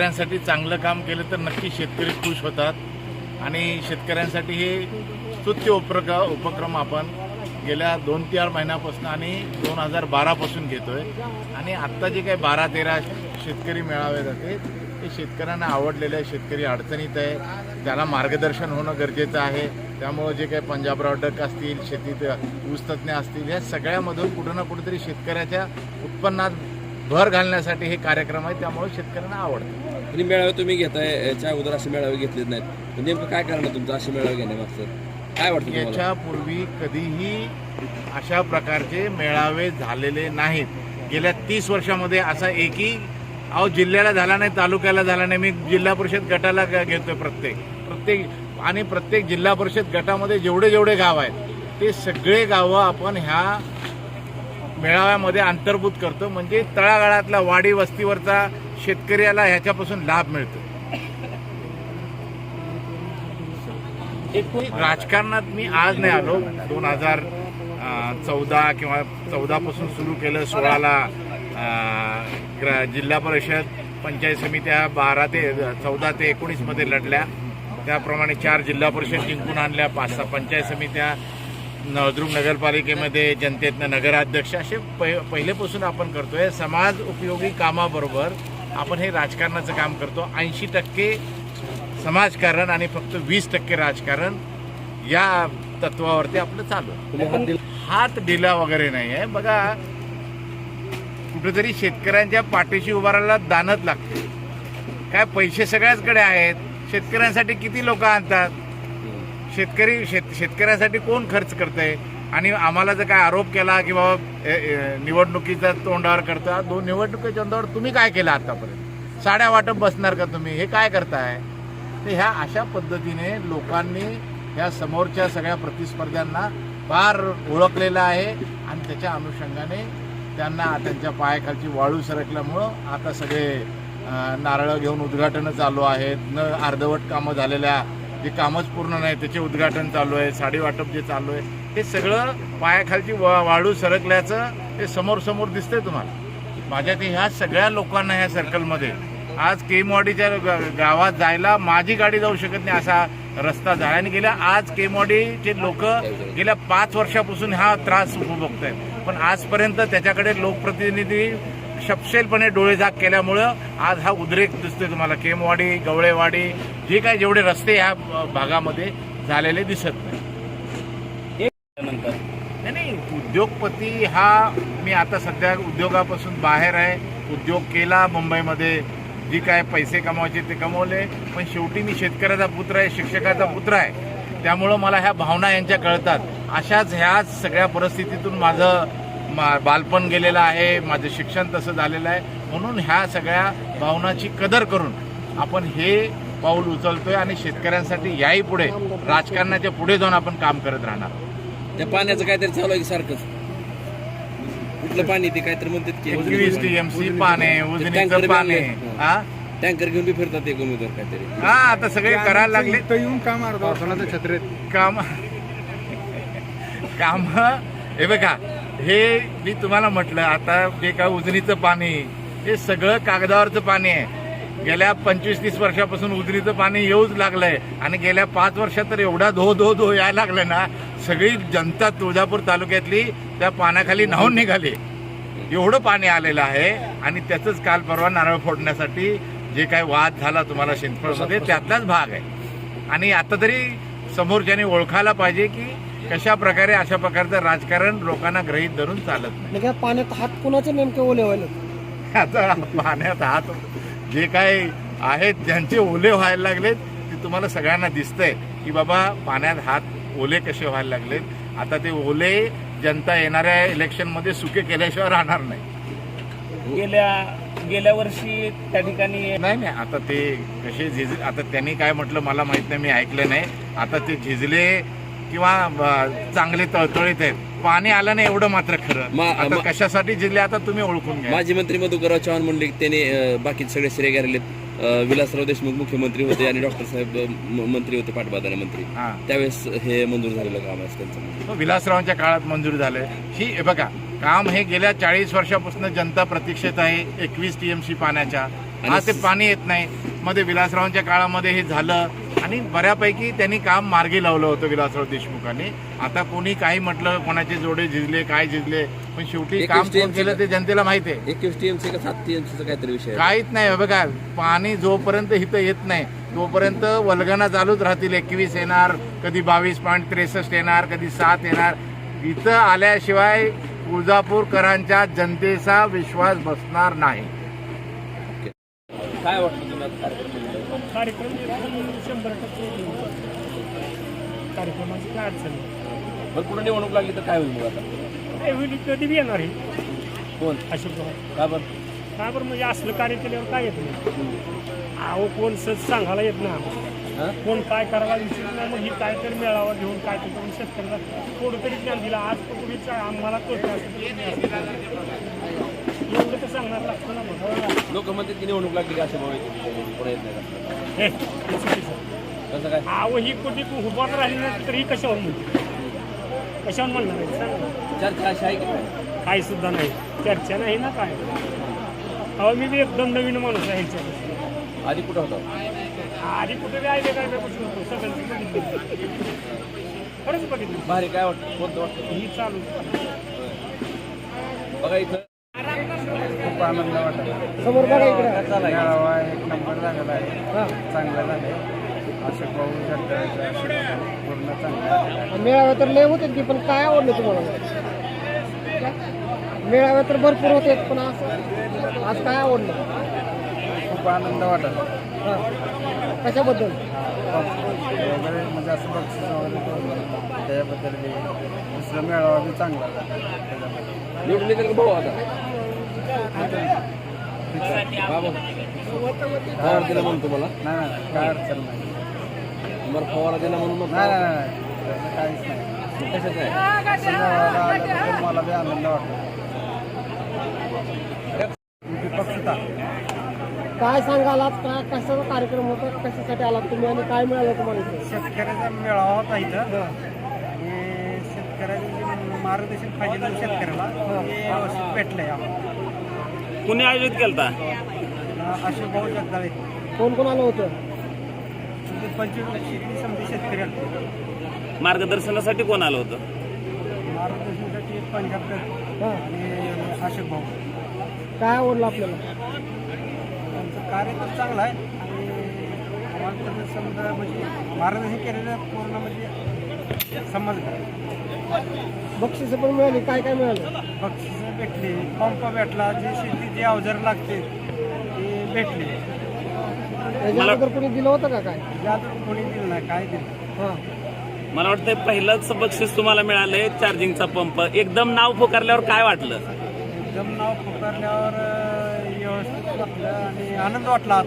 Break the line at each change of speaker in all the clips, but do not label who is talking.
शेतकऱ्यांसाठी चांगलं काम केलं तर नक्की शेतकरी खुश होतात. आणि शेतकऱ्यांसाठी हे स्तुत्य उपक्रम उपक्रम आपण गेल्या दोन चार महिन्यापासून आणि दोन हजार बारापासून घेतोय. आणि आत्ता जे काही बारा तेरा शेतकरी मेळावे जाते ते शेतकऱ्यांना आवडलेले आहे शेतकरी अडचणीत आहे. त्याला मार्गदर्शन होणं गरजेचं आहे. त्यामुळं जे काही पंजाबराव डक असतील शेतीत ऊसतज्ञ असतील या सगळ्यामधून कुठं ना कुठेतरी शेतकऱ्याच्या उत्पन्नात भर घालण्यासाठी हे कार्यक्रम आहे. त्यामुळे शेतकऱ्यांना आवडतं.
आणि मेळावे तुम्ही घेताय याच्या अगोदर असे मेळावे घेतलेत नाहीत. नेमकं काय कारण तुमचं असे मेळावे घेण्यामागचं? काय वाटतं
याच्यापूर्वी कधीही अशा प्रकारचे मेळावे झालेले नाहीत. गेल्या तीस वर्षामध्ये असा एकही अहो जिल्ह्याला झाला नाही तालुक्याला झाला नाही. मी जिल्हा परिषद गटाला ग- घेतोय प्रत्येक. प्रत्येक आणि प्रत्येक जिल्हा परिषद गटामध्ये जेवढे जेवढे गाव आहेत ते सगळे गावं आपण ह्या मेळाव्यामध्ये अंतर्भूत करतो. म्हणजे तळागाळातला वाडी वस्तीवरचा शेतकऱ्याला ह्याच्यापासून लाभ मिळतो. राजकारणात मी आज नाही आलो. दोन हजार चौदा किंवा चौदापासून सुरू केलं सोळाला जिल्हा परिषद पंचायत समित्या बारा ते चौदा ते एकोणीसमध्ये लढल्या. त्याप्रमाणे चार जिल्हा परिषद जिंकून आणल्या पाच सहा पंचायत समित्या नळदुर्ग नगरपालिकेमध्ये जनतेतनं नगराध्यक्ष. असे पहि पहिलेपासून आपण करतोय. समाज उपयोगी कामाबरोबर आपण हे राजकारणाचं काम करतो. ऐंशी टक्के समाजकारण आणि फक्त वीस टक्के राजकारण या तत्वावरती आपलं चालू आहे.
हात दिला.
वगैरे नाही आहे. बघा कुठेतरी शेतकऱ्यांच्या पाठीशी उभारायला दानत लागते. काय पैसे सगळ्याचकडे आहेत. शेतकऱ्यांसाठी किती लोक आणतात? शेतकरी शेत शेतकऱ्यासाठी कोण खर्च करतंय? आणि आम्हाला जर काय आरोप केला की बाबा ए, निवडणुकीच्या तोंडावर करता दोन निवडणुकीच्या तोंडावर तुम्ही काय केलं आतापर्यंत? साड्या वाटप बसणार का तुम्ही? हे काय करताय? तर ह्या अशा पद्धतीने लोकांनी ह्या समोरच्या सगळ्या प्रतिस्पर्ध्यांना फार ओळखलेलं आहे आणि त्याच्या अनुषंगाने त्यांना त्यांच्या पायाखालची वाळू सरकल्यामुळं आता सगळे नारळं घेऊन उद्घाटनं चालू आहेत. न अर्धवट कामं झालेल्या जे कामच पूर्ण नाही त्याचे उद्घाटन चालू आहे साडी वाटप जे चालू आहे हे सगळं पायाखालची वा वाळू सरकल्याचं हे समोर समोर दिसतंय तुम्हाला. माझ्या ते ह्या सगळ्या लोकांना ह्या सर्कलमध्ये आज केमवाडीच्या गावात जायला माझी गाडी जाऊ शकत नाही असा रस्ता झाला. आणि गेल्या आज केमवाडीचे लोक गेल्या पाच वर्षापासून हा त्रास उपभोगत आहेत पण आजपर्यंत त्याच्याकडे लोकप्रतिनिधी शपशेलपणे डोळे जाग केल्यामुळं आज हा उद्रेक दिसतोय तुम्हाला. केमवाडी गवळेवाडी जे काय जेवढे रस्ते ह्या भागामध्ये झालेले दिसत नाही. नाही नाही उद्योगपती हा मी आता सध्या उद्योगापासून बाहेर आहे. उद्योग केला मुंबईमध्ये. जी काय पैसे कमावायचे ते कमवले. पण शेवटी मी शेतकऱ्याचा पुत्र आहे शिक्षकाचा पुत्र आहे. त्यामुळं मला ह्या भावना यांच्या कळतात. अशाच ह्या सगळ्या परिस्थितीतून माझं मा बालपण गेलेलं आहे. माझं शिक्षण तसं झालेलं आहे. म्हणून ह्या सगळ्या भावनाची कदर करून आपण हे पाऊल उचलतोय आणि शेतकऱ्यांसाठी याही पुढे राजकारणाच्या पुढे जाऊन आपण काम करत राहणार.
त्या पाण्याचं काहीतरी चालू आहे की सारखंच? कुठलं पाणी ते काहीतरी म्हणतात की
एकवीस टीएमसी पाणी उजनीचं
टँकर
पाणी. हा?
टँकर घेऊन बी फिरतात एक उमेदवार काहीतरी.
हा आता सगळे करायला लागले.
इथं येऊन काम पावसाळ्याच्या छत्रेत
काम काम हे बघा हे मी तुम्हाला म्हटलं आता जे काय उजनीचं पाणी हे सगळं कागदावरचं पाणी आहे. गेल्या पंचवीस तीस वर्षापासून उजनीचं पाणी येऊच लागलंय. आणि गेल्या पाच वर्षात तर एवढा धो धो धो यायला लागलाय ना सगळी जनता तुळजापूर तालुक्यातली त्या पाण्याखाली न्हावून निघाली. एवढं पाणी आलेलं आहे आणि त्याचंच काल परवा नारळ फोडण्यासाठी जे काय वाद झाला तुम्हाला शिंदफळमध्ये त्यातलाच भाग आहे. आणि आता तरी समोरच्याने ओळखायला पाहिजे की कशा प्रकारे अशा प्रकारचं राजकारण लोकांना ग्रहीत धरून चालत नाही.
पाण्यात हात कोणाचे नेमके ओले व्हायला
आता पाण्यात हात जे काय आहेत ज्यांचे ओले व्हायला लागलेत ते तुम्हाला सगळ्यांना दिसतंय की बाबा पाण्यात हात ओले कसे व्हायला लागलेत. आता ते ओले जनता येणाऱ्या इलेक्शनमध्ये सुके केल्याशिवाय राहणार नाही.
गेल्या गेल्या वर्षी त्या ठिकाणी
नाही नाही आता ते कसे झिज आता त्यांनी काय म्हटलं मला माहीत नाही मी ऐकलं नाही. आता ते झिजले किंवा चांगले तळतळीत आहेत. पाणी आलं नाही एवढं मात्र खरं.
मा-
आता
मा-
कशासाठी झिजले आता तुम्ही ओळखून घ्या.
माजी मंत्री मधुकरराव चव्हाण म्हणले की त्याने अं, बाकीचे सगळे श्रेय अं, विलासराव देशमुख मुख्यमंत्री होते आणि डॉक्टर साहेब अं, म- मंत्री होते पाटबंधारे मंत्री.
हा.
त्यावेळेस हे मंजूर झालेलं काम आहे त्यांचं
तो विलासरावांच्या काळात मंजूर झालंय ही हे बघा काम हे गेल्या चाळीस वर्षापासून जनता प्रतीक्षेत आहे एकवीस टीएमसी पाण्याच्या. आज ते पाणी येत नाही. मध्ये विलासरावांच्या काळामध्ये हे झालं आणि बऱ्यापैकी त्यांनी काम मार्गी लावलं होतं विलासराव देशमुखांनी. आता कोणी काही म्हटलं कोणाचे जोडे झिजले काय झिजले पण शेवटी काम कोण केलं ते जनतेला माहिती आहे.
एकवीस टीएमसी का सात टीएमसीचा काहीतरी विषय
काहीच नाही बघा पाणी जोपर्यंत इथं येत नाही तोपर्यंत वल्गना चालूच राहतील. एकवीस येणार कधी बावीस पॉईंट त्रेसष्ट येणार कधी सात येणार. इथं आल्याशिवाय तुळजापूरकरांच्या जनतेचा विश्वास बसणार नाही.
काय वाटतं कार्यक्रम
कार्यक्रम शंभर टक्के कार्यक्रमाची काय अडचण
बरं पुढे निवडणूक लागली तर काय होईल मग आता?
नाही होईल कधी बी येणार आहे.
कोण?
अशोक पवार
का बरं?
काय बरं? म्हणजे असलं कार्य केल्यावर काय येत नाही. अहो कोण सच सांगायला येत ना
हा?
कोण काय करायला विचारत नाही मग ही काय तर मेळावा घेऊन काय तर करून शेतकऱ्याला थोडं तरी ज्ञान दिलं. आज कुठेच आम्हाला तोटे तरी तुम्ही असं करा. एवढं तर सांगणार लागतं ना मग
लोक म्हणतात की निवडणूक लागली असे पुढे येत नाही का?
हे हे चुकीचं.
कसं काय?
अहो ही कुठे उभार राहिली नाही तर ही कशावर म्हणते? कशावर म्हणणार आहे? सांगा ना.
चर्चा अशी आहे की काय?
काही सुद्धा नाही. चर्चा नाही ना काय? अहो मी बी एकदम नवीन माणूस आहे ह्याच्यापासून
आधी कुठं होता?
आधी कुठे बी आहे काय बसून होतो. सगळ्यांची बघितली खरंच बघितली.
भारी काय वाटतं? कोणतं वाटतं?
ही चालू.
बघा इथं.
आनंद वाटत
समोर बघा इकडे.
मेळावा एक नंबर झालेला आहे. चांगला झालाय. अशोक भाऊ जगदाळेचा आशीर्वाद पूर्ण चांगला झालेला आहे.
मेळावे तर लय होते की पण काय आवडलं तुम्हाला? मेळावे तर भरपूर होते पण असं आज काय आवडलं?
खूप आनंद वाटत
कशाबद्दल?
वगैरे म्हणजे असं बक्षीस वगैरे ठेवलं. त्याच्याबद्दल बी दुसरा मेळावा बी चांगला झाला. त्याच्यामध्ये
भाऊ आता. बाबा फवारा दिला म्हणून तुम्हाला?
नाही नाही, नाही काय अडचण नाही.
तुम्हाला फवारा दिला म्हणून मग
नाही काहीच नाही आल्याबद्दल मला बी आनंद वाटतो पक्षता
काय सांगाल आज काय कशाचा कार्यक्रम होता? कशासाठी आलात तुम्ही आणि काय मिळालं तुम्हाला इथे?
शेतकऱ्याचा मेळावा होता इथं. आणि शेतकऱ्याचे मार्गदर्शन पाहिजे होतं शेतकऱ्याला व्यवस्थित भेटलंय आम्हाला.
कुणी आयोजित केलता?
अशोक भाऊ जगदाळे.
कोण कोण आलं होतं?
पंचवीस शेती समजे शेतकरी आले
मार्गदर्शनासाठी कोण आलं होतं?
मार्गदर्शनासाठी पंजाब
हां.
आणि अशोक भाऊ.
काय आवडलं आपल्याला?
त्यांचं कार्य तर चांगलं आहे आणि आम्हाला तर समजा म्हणजे मार्गदर्शन केलेलं पूर्ण म्हणजे समजलं
बक्षिसं पण मिळाली. काय काय मिळालं?
बक्षिसं भेटली. पंप भेटला. जे शेती जे अवजार लागते ते भेटले.
त्याच्या अगोदर कोणी दिलं होतं का काय?
यातून कोणी दिलं नाही. काय दिलं?
हां.
मला वाटतं पहिलंच बक्षीस तुम्हाला मिळालंय चार्जिंगचा पंप. एकदम नाव पुकारल्यावर काय वाटलं?
एकदम नाव पुकारल्यावर अं, व्यवस्थित वाटलं आणि आनंद वाटला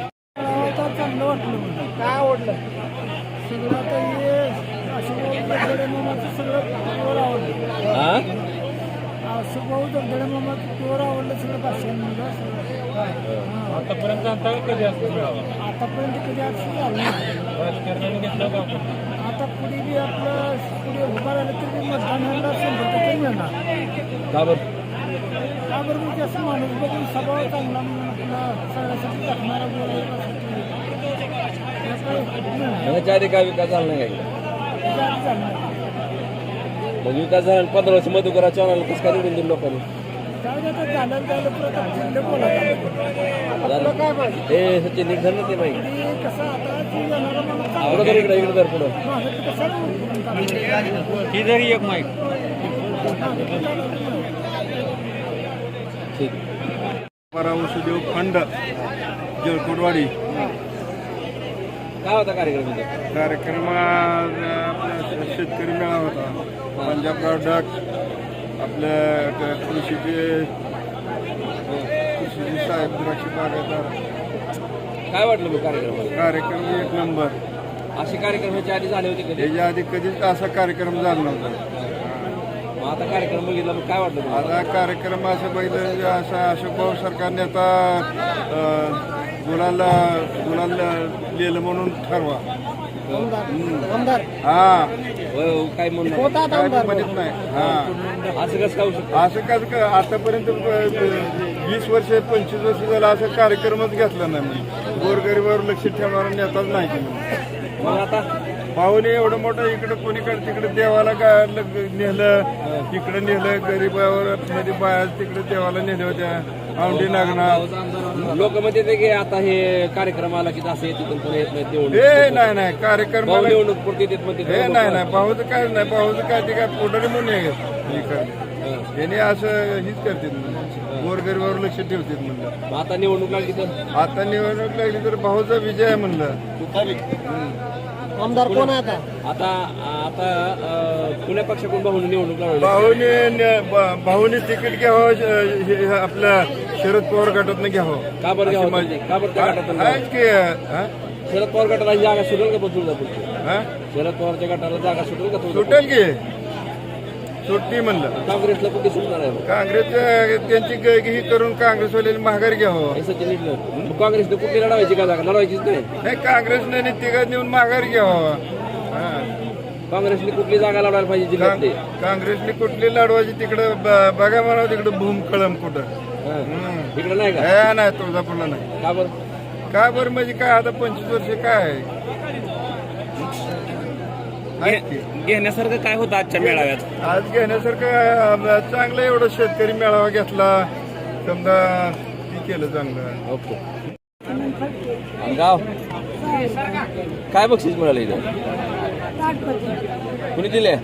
आतून
चांगलं वाटलं काय आवडलं? सगळं आता हे अशोकभाऊ मामाचं सगळं प्युअर आवडलं.
हा?
अशोकभाऊ जगदळे मामाचं प्युअर आवडलं सगळं आतापर्यंत आता कधी असतं आतापर्यंत कधी असं झालं. आता पुढे बी आपलं पुढे उभा राहिलं तरी मतदान ह्याला शंभर टक्के मिळणार.
का बरं?
का बरं? म्हणजे असं माणूस बघून स्वभाव चांगला म्हणून आपला सगळ्यासाठी बोलायला
ह्याच्या आधी काय विकास झाला नाही काय मग विकास झाला पंधरा वर्ष मधुकरा चॅनल कसं काय निवडून दिलं लोकांनी? हे सचिन नीट झालं ते माहिती तर इकडे इकडे तर पुढं.
ही जरी एक माहीत
ठीक.
वसुदेव खंड जळकोटवाडी
काय होता कार्यक्रम इथं
कार्यक्रमात आपल्या शेतकरी मेळावा होता. पंजाबराव डक आपल्या क- कृषीचे कृषीचे साहेब द्राक्ष बागायतदार.
काय वाटलं मग कार्यक्रम
कार्यक्रम एक नंबर.
असे कार्यक्रम ह्याच्या आधी झाले होते कधी?
याच्या आधी कधीच असा कार्यक्रम झाला नव्हता.
मग आता कार्यक्रम बघितला मग काय वाटलं तुम्हाला?
आता कार्यक्रम असं बघितलं असं अशोक भाऊ सरकारने आता अं, गुलाला गुलाल लिहिलं म्हणून ठरवा.
आमदार.
हा.
हो, काय म्हणणार?
होता
काय ते म्हणत नाही. हा.
असं कसं खाऊ शकतो?
असं कसं काय आतापर्यंत वीस वर्ष पंचवीस वर्ष झालं असं कार्यक्रमच घेतला नाही मी. गोरगरीबावर लक्ष ठेवणारा नेताच नाही केलं.
मग आता?
पाहुणे एवढं मोठं इकडे कोणीकडे तिकडे देवाला का लग- नेलं इकडे नेलं गरीबावर मध्ये बाया तिकडे देवाला नेल्या होत्या औंढी नागनाथ
लोक म्हणते ते की आता हे कार्यक्रम आला की असं येते पण येत नाही
हे नाही नाही कार्यक्रम
भाऊ निवडणूक पुरते येतात म्हणते
हे नाही नाही भाऊचं काय नाही भाऊचं काय ते काय पुढारी म्हणून हे हे करते त्याने असं हीच करते गोरगरीबावर लक्ष ठेवतात म्हणलं
मग आता निवडणूक लागली तर?
आता निवडणूक लागली तर भाऊचा विजय आहे म्हणलं.
आमदार कोण आहे आता?
आता आता अं, पुण्या पक्षाकडून भाऊन निवडणूक
भाऊने भाऊने तिकीट घ्यावं हे आपल्या शरद पवार गटातनं घ्यावं.
का बरं घ्यावं
माझी
का बरं त्या गटातून घ्यावं?
आहेच की हा?
शरद पवार गटाला ही जागा सुटेल का तुळजापूरची
हा?
शरद पवारच्या गटाला जागा सुटेल का
सुटेल की. सुटली म्हणलं.
काँग्रेसला कुठे सुटणार आहे.
काँग्रेस त्यांची ग- ही करून काँग्रेसवाल्याने माघार घ्यावं.
हे नीट काँग्रेसने कुठली लढवायची का जागा? लढवायचीच नाही.
हे काँग्रेसने तिघा नेऊन माघार घ्यावं. हा.
काँग्रेसने कुठली जागा लढवायला पाहिजे जिल्ह्यातली?
काँ- काँग्रेसने कुठली लढवायची तिकडं ब- बघा म्हणावं तिकडं भूम कळम कुठं.
हा. इकडे नाही का?
हे नाही तुळजापूरला नाही.
का बरं?
का बरं? म्हणजे काय आता पंचवीस वर्ष काय? आहे.
घे- घेण्यासारखं काय होतं आजच्या मेळाव्यात?
आज घेण्यासारखं चांगलं एवढं शेतकरी मेळावा घेतला. समजा हे केलं चांगलं.
ओके. आणि गाव काय बक्षीस मिळालं इथं? कुणी दिले?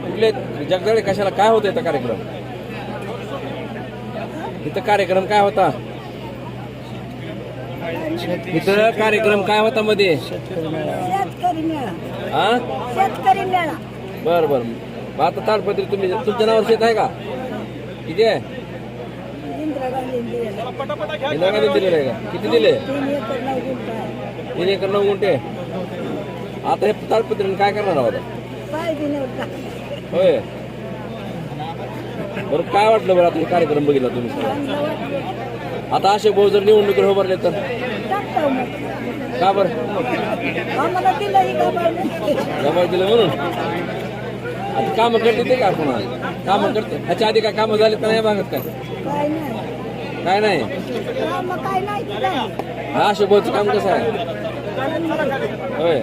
कुठले? जगदाळे कशाला? काय होतं इथं कार्यक्रम? इथं कार्यक्रम काय होता? इथं कार्यक्रम काय होता मध्ये?
शेतकरी मेळा.
हा?
शेतकरी मेळा.
बर बर. मग आता ताडपत्री तुम्ही तुमच्या नावावर शेत आहे का? किती आहे?
इंदिरा गांधी
इंदिरा गांधी दिलेलं आहे का? किती दिले?
तीन एकर नऊ गुंठ आहे.
तीन एकर नऊ गुंठे. आता हे ताडपत्रीने काय करणार आहोत?
पाय
होय. बरं काय वाटलं बरं आता हे कार्यक्रम बघितला तुम्ही सगळा? आता असे भाऊ जर निवडणुकीला उभारले तर? का बरं? जबाब दिलं म्हणून? आता कामं करते ते का कोणा कामं करते ह्याच्या आधी काय कामं झाले तर नाही भागत काय?
काय नाही.
हा अशोक भाऊचं काम कसं आहे? होय.